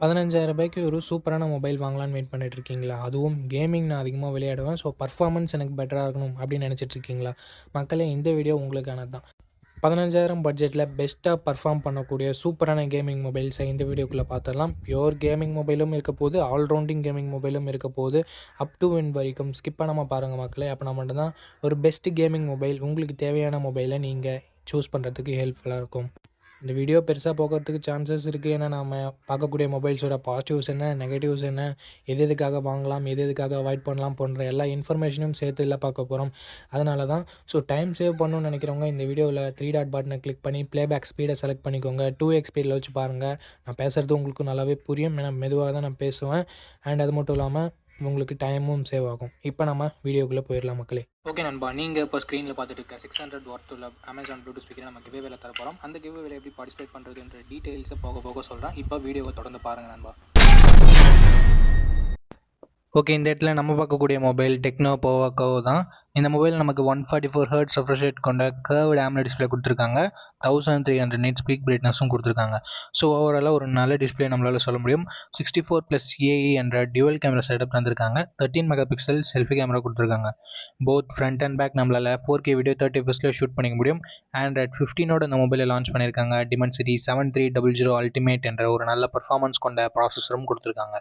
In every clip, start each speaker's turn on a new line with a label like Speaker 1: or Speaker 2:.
Speaker 1: பதினஞ்சாயிரம் ரூபாய்க்கு ஒரு சூப்பரான மொபைல் வாங்கலான்னு வெயிட் பண்ணிட்டு இருக்கீங்களா அதுவும் கேமிங் நான் அதிகமாக விளையாடுவேன். ஸோ பர்ஃபார்மன்ஸ் எனக்கு பெட்டராக இருக்கணும் அப்படின்னு நினச்சிட்டு இருக்கீங்களா மக்களே இந்த வீடியோ உங்களுக்கானது தான் பதினஞ்சாயிரம் பட்ஜெட்டில் பெஸ்ட்டாக பர்ஃபார்ம் பண்ணக்கூடிய சூப்பரான கேமிங் மொபைல்ஸை இந்த வீடியோக்குள்ளே பார்த்துடலாம். பியோர் கேமிங் மொபைலும் இருக்க போது ஆல்ரவுண்டிங் கேமிங் மொபைலும் இருக்க போது அப் டு வின் வரைக்கும் ஸ்கிப் பண்ணாமல் பாருங்கள் மக்களே. அப்படின்னா மட்டும்தான் ஒரு பெஸ்ட் கேமிங் மொபைல் உங்களுக்கு தேவையான மொபைலை நீங்கள் சூஸ் பண்ணுறதுக்கு ஹெல்ப்ஃபுல்லாக இருக்கும். இந்த வீடியோ பெருசாக போகிறதுக்கு சான்சஸ் இருக்குது ஏன்னா நம்ம பார்க்கக்கூடிய மொபைல்ஸோட பாசிட்டிவ்ஸ் என்ன நெகட்டிவ்ஸ் என்ன எது எதுக்காக வாங்கலாம் எது எதுக்காக அவாய்ட் பண்ணலாம் போன்ற எல்லா இன்ஃபர்மேஷனும் சேர்த்து இல்லை பார்க்க போகிறோம் அதனால தான் ஸோ டைம் சேவ் பண்ணணும்னு நினைக்கிறவங்க இந்த வீடியோவில் த்ரீ டாட் பட்டனை கிளிக் பண்ணி ப்ளேபேக் ஸ்பீடை செலக்ட் பண்ணிக்கோங்க. டூ எக்ஸ் ஸ்பீடில் வச்சு பாருங்கள் நான் பேசுகிறது உங்களுக்கு நல்லாவே புரியும். ஏன்னா மெதுவாக தான் நான் பேசுவேன். அண்ட் அது மட்டும் இல்லாமல் உங்களுக்கு டைமும் சேவ் ஆகும். இப்போ நம்ம வீடியோக்குள்ளே போயிடலாம் மக்களே. ஓகே நண்பா நீங்கள் இப்போ ஸ்க்ரீனில் பார்த்துட்டு இருக்க சிக்ஸ் ஹண்ட்ரட் ஒர்த் உள்ள அமேசான் ப்ளூடூத் ஸ்பீக்கர் நம்ம கிவே வேலை தர போகிறோம் அந்த கிவே வேலை எப்படி பார்ட்டிசிபேட் பண்ணுறதுன்ற டீட்டெயில்ஸை போக போக சொல்கிறேன் இப்போ வீடியோவை தொடர்ந்து பாருங்கள் நண்பா. ஓகே இந்த இடத்துல நம்ம பார்க்கக்கூடிய மொபைல் டெக்னோ போவா போவாக்கோ தான். இந்த மொபைல் நமக்கு one forty four hertz refresh rate கொண்ட கர்வ்டு ஆம்ல டிஸ்பிளே கொடுத்துருக்காங்க. Thousand three hundred nits peak பிரைட்னஸும் கொடுத்துருக்காங்க. ஸோ ஓவராலாக ஒரு நல்ல டிஸ்பிளே நம்மளால் சொல்ல முடியும். சிக்ஸ்டி ஃபோர் ப்ளஸ் ஏஇ என்ற டியூவல் கேமரா செட்டப் தந்திருக்காங்க. Thirteen megapixel selfie camera கொடுத்துருக்காங்க. போத் ஃப்ரண்ட் அண்ட் பேக் நம்மளால் ஃபோர் கே வீடியோ தேர்ட்டி ஃபஸ்ட்டில் ஷூட் பண்ணிக்க முடியும். ஆண்ட்ராய்ட் ஃபிஃப்டினோட இந்த மொபைலை லான்ச் பண்ணியிருக்காங்க. Dimensity seven three double zero ultimate என்ற ஒரு நல்ல பர்ஃபார்மன்ஸ் கொண்ட ப்ராசஸரும் கொடுத்துருக்காங்க.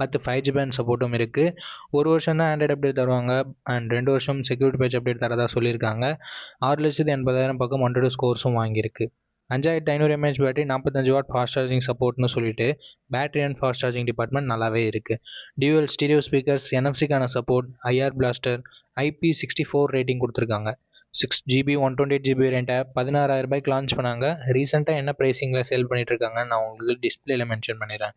Speaker 1: பத்து ஃபைவ் ஜி பேண்ட் சப்போர்ட்டும் இருக்குது ஒரு வருஷம் தான் ஆண்ட்ராய்டு அப்டேட் தருவாங்க. அண்ட் ரெண்டு வருஷம் செக்யூரிட்டி பேட்ச் அப்டேட் தரதாக சொல்லியிருக்காங்க. ஆறு லட்சத்து எண்பதாயிரம் பக்கம் ஒன்றரை ஸ்கோர்ஸும் வாங்கியிருக்கு. அஞ்சாயிரத்து ஐநூறு எம்ஏஹெச் பேட்டரி நாற்பத்தஞ்சு வாட் ஃபாஸ்ட் சார்ஜிங் சப்போர்ட்னு சொல்லிட்டு battery and fast charging department நல்லாவே இருக்குது dual stereo speakers என்எஃப்சிக்கான support IR blaster IP sixty four rating கொடுத்துருக்காங்க. Six GB one twenty eight GB வேரியண்ட்டை பதினாறாயிரம் ரூபாய்க்கு லான்ச் பண்ணாங்க. ரீசெண்டாக என்ன ப்ரைஸிங்கில் சேல் பண்ணிட்டு நான் உங்களுக்கு டிஸ்பிளேல மென்ஷன் பண்ணிடுறேன்.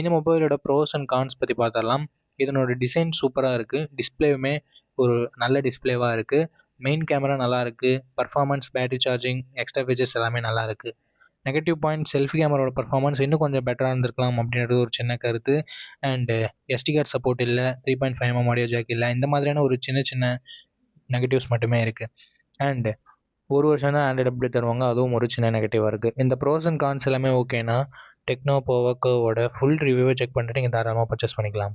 Speaker 1: இந்த மொபைலோட ப்ரோஸ் அண்ட் கான்ஸ் பற்றி பார்த்துடலாம். இதனோட டிசைன் சூப்பராக இருக்குது டிஸ்பிளேவுமே ஒரு நல்ல டிஸ்பிளேவாக இருக்குது மெயின் கேமரா நல்லா இருக்குது performance battery charging extra features எல்லாமே நல்லா இருக்குது நெகட்டிவ் பாயிண்ட் செல்ஃபி கேமராவோட பர்ஃபார்மன்ஸ் இன்னும் கொஞ்சம் பெட்டராக இருந்திருக்கலாம் அப்படின்றது ஒரு சின்ன கருத்து. அண்டு எஸ்டி கார்டு சப்போர்ட் இல்லை three point five M audio jack இல்லை இந்த மாதிரியான ஒரு சின்ன சின்ன நெகட்டிவ்ஸ் மட்டுமே இருக்குது அண்டு ஒரு வருஷம் தான் ஆண்ட்ராய்டு அப்டேட் தருவாங்க. அதுவும் ஒரு சின்ன நெகட்டிவாக இருக்குது இந்த ப்ரோஸ் அண்ட் கான்ஸ் எல்லாமே ஓகேனா டெக்னோ போவோக்கோவோட ஃபுல் ரிவ்யூவை செக் பண்ணிட்டு நீங்கள் தாராளமாக பர்ச்சேஸ் பண்ணிக்கலாம்.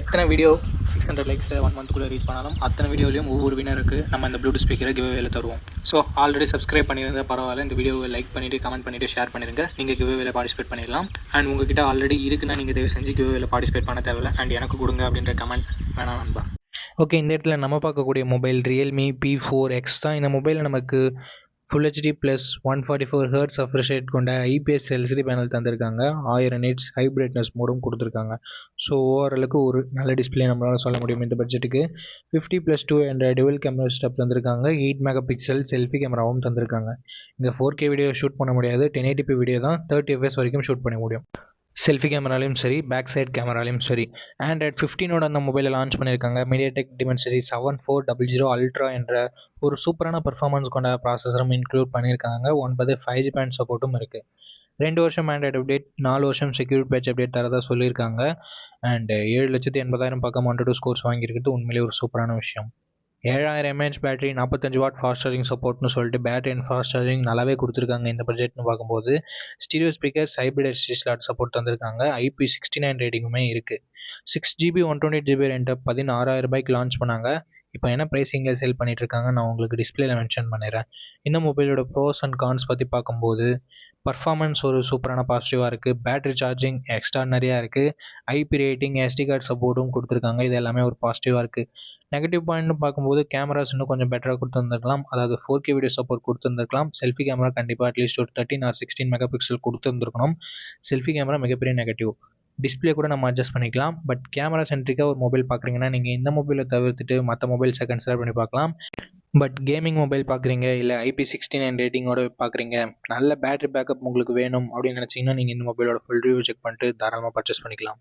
Speaker 1: எத்தனை video six hundred likes one மந்த்குள்ளே reach பண்ணாலும் அத்தனை வீடியோலையும் ஒவ்வொரு வினருக்கு நம்ம இந்த ப்ளூடூத் ஸ்பீக்கரை கிவ்வேல தருவோம். ஸோ ஆல்ரெடி சப்ஸ்கிரைப் பண்ணியிருந்தா பரவாயில்ல. இந்த வீடியோவை லைக் பண்ணிவிட்டு கமெண்ட் பண்ணிவிட்டு ஷேர் பண்ணிடுங்க நீங்கள் கிவ்வேல பார்ட்டிசிபேட் பண்ணிடலாம். அண்ட் உங்ககிட்ட ஆல்ரெடி இருக்குன்னா நீங்கள் தயவு செஞ்சு கிவ்வேல பார்ட்டிசிபேட் பண்ண தேவையில்ல. அண்ட் எனக்கு கொடுங்க அப்படின்ற கமெண்ட் வேணாம் நண்பா. ஓகே இந்த இடத்துல நம்ம பார்க்கக்கூடிய mobile Realme P four X தான். இந்த மொபைலில் நமக்கு full HD plus one forty four hertz refresh rate கொண்ட ஐபிஎஸ் எல்சிடி பேனல் தந்திருக்காங்க. ஆயிரம் நிட்ஸ் ஹை பிரைட்னஸ் மோடும் கொடுத்துருக்காங்க. ஸோ ஓவராலுக்கு ஒரு நல்ல டிஸ்பிளே நம்மளால் சொல்ல முடியும் இந்த பட்ஜெட்டுக்கு fifty plus two and dual camera setup தந்திருக்காங்க. எயிட் மெகா பிக்சல் செல்ஃபி கேமராவும் தந்திருக்காங்க. இங்கே ஃபோர் கே வீடியோ ஷூட் பண்ண முடியாது. டென் எயிட்டிபி வீடியோ தான் தேர்ட்டி எஃப்எஸ் வரைக்கும் ஷூட் பண்ண முடியும். செல்ஃபி கேமராலையும் சரி பேக் சைட் கேமராலையும் சரி. ஆண்ட்ராய்ட் ஃபிஃப்டீனோட அந்த மொபைலை லான்ச் பண்ணியிருக்காங்க. MediaTek Dimensity seven four double zero ultra என்ற ஒரு சூப்பரான பர்ஃபார்மன்ஸ் கொண்ட ப்ராசஸரும் இன்க்ளூட் பண்ணியிருக்காங்க. ஒன்பது ஃபைவ் ஜி பேண்ட் சப்போர்ட்டும் இருக்குது ரெண்டு வருஷம் ஆண்ட்ராய்டு அப்டேட் நாலு வருஷம் செக்யூரிட் பேட்ச் அப்டேட் தரதா சொல்லியிருக்காங்க. அண்ட் ஏழு லட்சத்தி எண்பதாயிரம் பக்கம் ஒன் டூ ஸ்கோர்ஸ் வாங்கியிருக்கிறது உண்மையிலேயே ஒரு சூப்பரான விஷயம். ஏழாயிரம் எம்ஏஹெச் பேட்டரி நாற்பத்தஞ்சு வாட் ஃபாஸ்ட் சார்ஜிங் சப்போர்ட்னு சொல்லிட்டு பேட்டரி அண்ட் ஃபாஸ்ட் சார்ஜிங் நல்லாவே கொடுத்துருக்காங்க இந்த பட்ஜெட்னு பார்க்கும்போது. Stereo speaker hybrid SD slot support தந்திருக்காங்க. ஐபி சிக்ஸ்டி நைன் ரேட்டிங்குமே இருக்குது six GB one twenty GB ரெண்டை பதினாறாயிரம் ரூபாய்க்கு லான்ச் பண்ணாங்க. இப்போ என்ன ப்ரைஸிங்கில் சேல் பண்ணிகிட்டு இருக்காங்க நான் உங்களுக்கு டிஸ்பிளேல மென்ஷன் பண்ணிடுறேன். இந்த மொபைலோட ப்ரோஸ் அண்ட் கான்ஸ் பற்றி பார்க்கும்போது பர்ஃபார்மன்ஸ் ஒரு சூப்பரான பாசிட்டிவாக இருக்குது பேட்ரி சார்ஜிங் எக்ஸ்ட்ரானரியாக இருக்குது ஐபி ரேட்டிங் எஸ்டி கார்டு சப்போர்ட்டும் கொடுத்துருக்காங்க. இது எல்லாமே ஒரு பாசிட்டிவாக இருக்குது நெகட்டிவ் பாயிண்ட்னு பார்க்கும்போது கேமராஸ் இன்னும் கொஞ்சம் பெட்டராக கொடுத்துருந்துருக்கலாம். அதாவது ஃபோர் கே வீடியோ சப்போர்ட் கொடுத்துருந்துருக்கலாம். செல்ஃபி கேமரா கண்டிப்பாக அட்லீஸ்ட் ஒரு thirteen or sixteen megapixel கொடுத்துருந்துருக்கணும். செல்ஃபி கேமரா மிகப்பெரிய நெகட்டிவ் டிஸ்பிளே கூட நம்ம அட்ஜஸ்ட் பண்ணிக்கலாம். பட் கேமரா சென்ட்ரிக்காக ஒரு மொபைல் பார்க்குறீங்கன்னா நீங்கள் இந்த மொபைலை தவிர்த்துட்டு மற்ற மொபைல்ஸை கன்சிடர் பண்ணி பார்க்கலாம். பட் கேமிங் மொபைல் பார்க்குறீங்க இல்லை ஐபி சிக்ஸ்டி நைன் ரேட்டிங்கோட பார்க்குறீங்க நல்ல பேட்டரி பேக்கப் உங்களுக்கு வேணும் அப்படின்னு நினச்சிங்கன்னா நீங்கள் இந்த மொபைலோட ஃபுல் ரிவ்யூ செக் பண்ணிட்டு தாராளமாக பர்ச்சேஸ் பண்ணிக்கலாம்.